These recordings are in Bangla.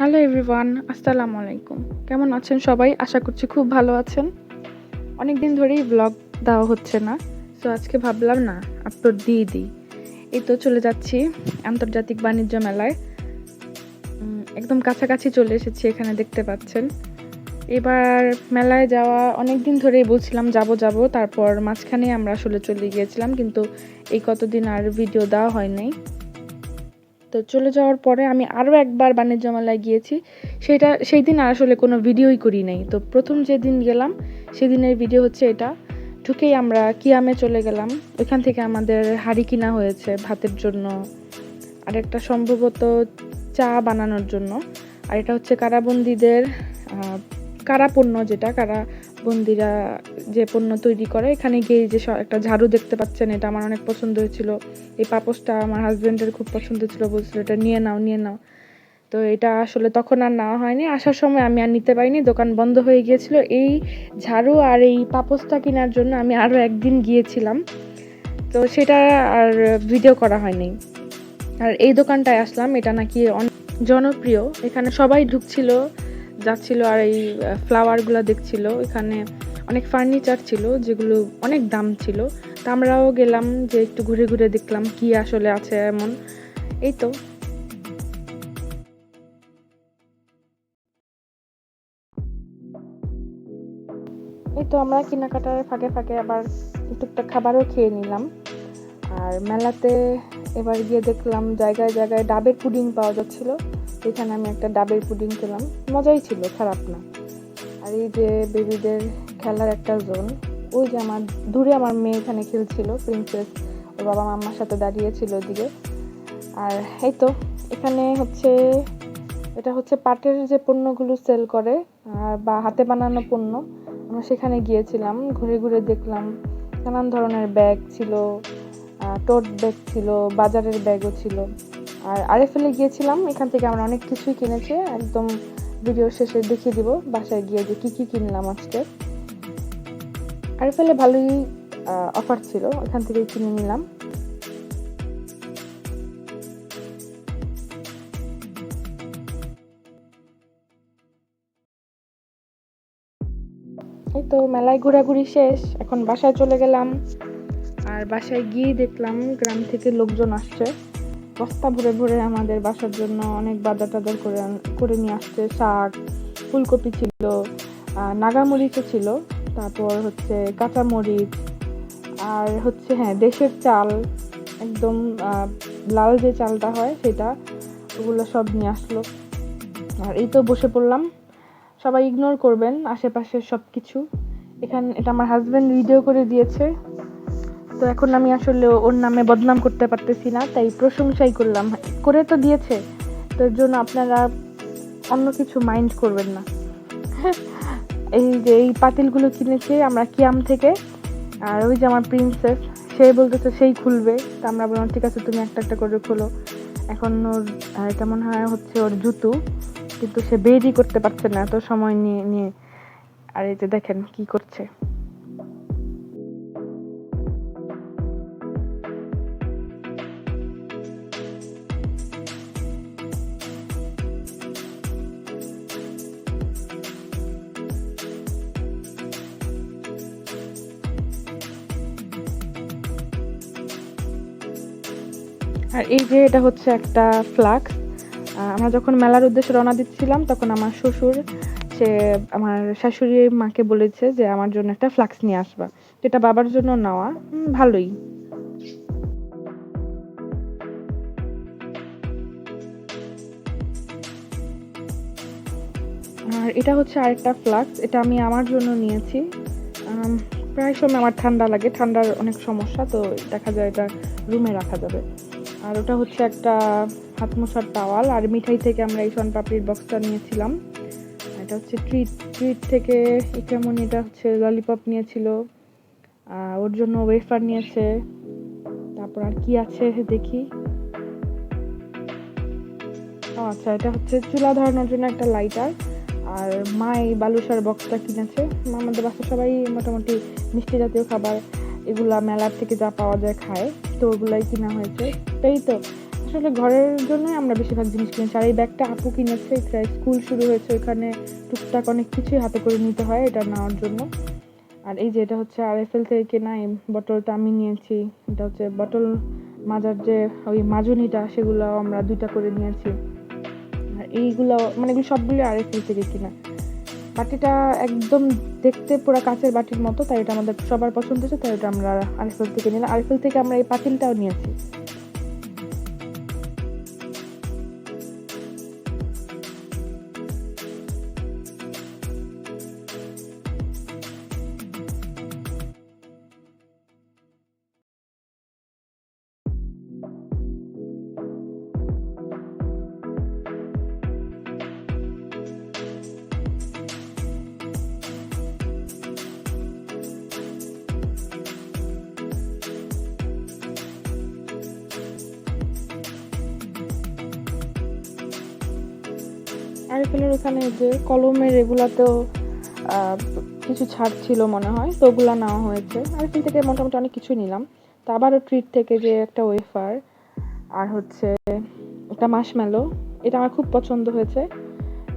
হ্যালো এভরিওয়ান আসসালামু আলাইকুম কেমন আছেন সবাই? আশা করছি খুব ভালো আছেন। অনেক দিন ধরেই ব্লগ দেওয়া হচ্ছে না। সো আজকে ভাবলাম, না আপলোড দিয়ে দিই। এই তো চলে যাচ্ছি আন্তর্জাতিক বাণিজ্য মেলায়। একদম কাছাকাছি চলে এসেছি, এখানে দেখতে পাচ্ছেন। এবার মেলায় যাওয়া অনেক দিন ধরেই বলছিলাম, যাব যাব। তারপর মাঝখানে আমরা আসলে চলে গিয়েছিলাম, কিন্তু এই কতদিন আর ভিডিও দেওয়া হয় নাই। তো চলে যাওয়ার পরে আমি আরও একবার বাণিজ্য মেলায় গিয়েছি। সেটা সেই দিন আর আসলে কোনো ভিডিওই করি নাই। তো প্রথম যেদিন গেলাম, সেদিনের ভিডিও হচ্ছে এটা। ঢুকেই আমরা কিয়ামে চলে গেলাম। ওইখান থেকে আমাদের হাড়ি কিনা হয়েছে ভাতের জন্য। আর একটা সম্ভবত চা বানানোর জন্য। আর এটা হচ্ছে কারাবন্দীদের কারা পণ্য যেটা, কারা বন্দিরা যে পণ্য তৈরি করে, এখানে গিয়ে যে একটা ঝাড়ু দেখতে পাচ্ছেন, এটা আমার অনেক পছন্দ হয়েছিল। এই পাপোশটা আমার হাজবেন্ডের খুব পছন্দ ছিল, বলছিল এটা নিয়ে নাও নিয়ে নাও। তো এটা আসলে তখন আর নেওয়া হয়নি, আসার সময় আমি আর নিতে পারিনি, দোকান বন্ধ হয়ে গিয়েছিল। এই ঝাড়ু আর এই পাপোশটা কেনার জন্য আমি আরও একদিন গিয়েছিলাম। তো সেটা আর ভিডিও করা হয়নি। আর এই দোকানটায় আসলাম, এটা নাকি অনেক জনপ্রিয়। এখানে সবাই ঢুকছিল যাচ্ছিল আর এই ফ্লাওয়ারগুলো দেখছিল। এখানে অনেক ফার্নিচার ছিল, যেগুলো অনেক দাম ছিল। তা আমরাও গেলাম যে একটু ঘুরে ঘুরে দেখলাম কি আসলে আছে এমন। এই তো। এই তো আমরা কেনাকাটার ফাঁকে ফাঁকে আবার টুকটাক খাবারও খেয়ে নিলাম। আর মেলাতে এবার গিয়ে দেখলাম জায়গায় জায়গায় ডাবের পুডিং পাওয়া যাচ্ছিল। এখানে আমি একটা ডাবের পুডিং খেলাম। মজাই ছিল, খারাপ না। আর এই যে বেবিদের খেলার একটা জোন, ওই যে আমার, দূরে আমার মেয়ে এখানে খেলছিল প্রিন্সেস ওর বাবা মাম্মার সাথে দাঁড়িয়েছিল ওদিকে। আর এই তো, এখানে হচ্ছে, এটা হচ্ছে পাটের যে পণ্যগুলো সেল করে, আর বা হাতে বানানো পণ্য, আমরা সেখানে গিয়েছিলাম, ঘুরে ঘুরে দেখলাম। নানান ধরনের ব্যাগ ছিল টোট ব্যাগ ছিল, বাজারের ব্যাগও ছিল। আর আরএফএলে গিয়েছিলাম, এখান থেকে আমরা অনেক কিছুই কিনেছি, একদম ভিডিও শেষে দেখিয়ে দিব বাসায় গিয়ে যে কী কী কিনলাম আজকে। আরএফএলে ভালোই অফার ছিল, এখান থেকে কিনে নিলাম। এই তো মেলায় ঘোরাঘুরি শেষ, এখন বাসায় চলে গেলাম। আর বাসায় গিয়ে দেখলাম গ্রাম থেকে লোকজন আসছে। বস্তা ভরে ভরে আমাদের বাসার জন্য অনেক বাজার টাজার করে করে নিয়ে আসছে। শাক, ফুলকপি ছিল নাগামরিচও ছিল, তারপর হচ্ছে কাঁচামরিচ, আর হচ্ছে হ্যাঁ দেশের চাল, একদম লাল যে চালটা হয় সেটা, ওগুলো সব নিয়ে আসলো। আর এই তো বসে পড়লাম। সবাই ইগনোর করবেন, আশেপাশের সব কিছু এখানে এটা আমার হাজব্যান্ড ভিডিও করে দিয়েছে। তো এখন আমি আসলে ওর নামে বদনাম করতে পারতেছি না, তাই প্রশংসাই করলাম। করে তো দিয়েছে, তো এর জন্য আপনারা অন্য কিছু মাইন্ড করবেন না। এই যে এই পাতিলগুলো কিনেছে, আমরা কিয়াম থেকে, আর ওই যে আমার প্রিন্সেস সে বলতেছে সেই খুলবে। তা আমরা বললাম, ঠিক আছে, তুমি একটা একটা করে খোলো। এখন ওর এটা মনে হয় হচ্ছে ওর জুতো, কিন্তু সে বেরই করতে পারছে না এত সময় নিয়ে নিয়ে। আর এই যে দেখেন কি করছে। আর এই যে এটা হচ্ছে একটা ফ্লাক্স আমরা যখন মেলার উদ্দেশ্যে রওনা দিচ্ছিলাম, তখন আমার শ্বশুর, সে আমার শাশুড়ির মাকে বলেছে যে, আমার জন্য একটা ফ্লাক্স নিয়ে আসবা। এটা বাবার জন্য নেওয়া। ভালোই। আর এটা হচ্ছে আরেকটা ফ্লাক্স। এটা আমি আমার জন্য নিয়েছি। প্রায় সময় আমার ঠান্ডা লাগে। ঠান্ডার অনেক সমস্যা, তো দেখা যায় এটা রুমে রাখা যাবে। আর ওটা হচ্ছে একটা হাত মোছার টাওয়াল, আর মিঠাই থেকে আমরা এই শন পাপড়ির বক্সটা নিয়েছিলাম এটা হচ্ছে ট্রিট ট্রিট থেকে কেমন এটা হচ্ছে ললিপপ নিয়েছিল ওর জন্য ওয়েফার নিয়েছে। তারপর আর কি আছে দেখি। আচ্ছা এটা হচ্ছে চুলা ধরানোর জন্য একটা লাইটার আর মা এই বালুসার বক্সটা কিনেছে। আমাদের বাসা সবাই মোটামুটি মিষ্টি জাতীয় খাবার। এগুলা মেলার থেকে যা পাওয়া যায় খায়, তো ওগুলাই কিনা হয়েছে। তো এই তো, আসলে ঘরের জন্যই আমরা বেশিরভাগ জিনিস কিনেছি। আর এই ব্যাগটা আপু কিনেছে স্কুল শুরু হয়েছে ওখানে। টুকটাক অনেক কিছুই হাতে করে নিতে হয় এটা নেওয়ার জন্য। আর এই যে এটা হচ্ছে আর এফ এল থেকে কেনা এই বটলটা আমি নিয়েছি। এটা হচ্ছে বটল মাজার যে ওই মাজনিটা সেগুলো আমরা দুইটা করে নিয়েছি। আর এইগুলো মানে এগুলো সবগুলো আর এফ এল থেকে কিনা। একদম দেখতে পুরো কাঁচের বাটির মতো, তাই এটা আমাদের সবার পছন্দ হয়েছে, তাই এটা আমরা আরএফএল থেকে নিলাম। আরএফএল থেকে আমরা এই পাতিলটাও নিয়েছি। আরএফএলের ওখানে যে কলমের এগুলাতেও কিছু ছাড় ছিল মনে হয়, তো ওগুলো নেওয়া হয়েছে। আরএফএল থেকে মোটামুটি অনেক কিছু নিলাম। তো আবারও ট্রিট থেকে যে একটা ওয়েফার, আর হচ্ছে একটা মাশমেলো, এটা আমার খুব পছন্দ হয়েছে।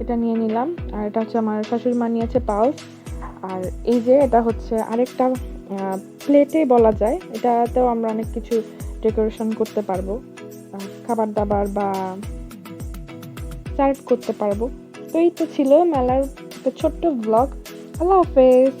এটা নিয়ে নিলাম। আর এটা হচ্ছে আমার শাশুড়ি মা নিয়েছে পাউস। আর এই যে এটা হচ্ছে আরেকটা প্লেটে বলা যায়, এটাতেও আমরা অনেক কিছু ডেকোরেশন করতে পারব। খাবার দাবার বা সার্ভ করতে পারব। তো এই তো ছিল মেলার ছোট্ট ব্লগ আল্লাহ হাফেজ।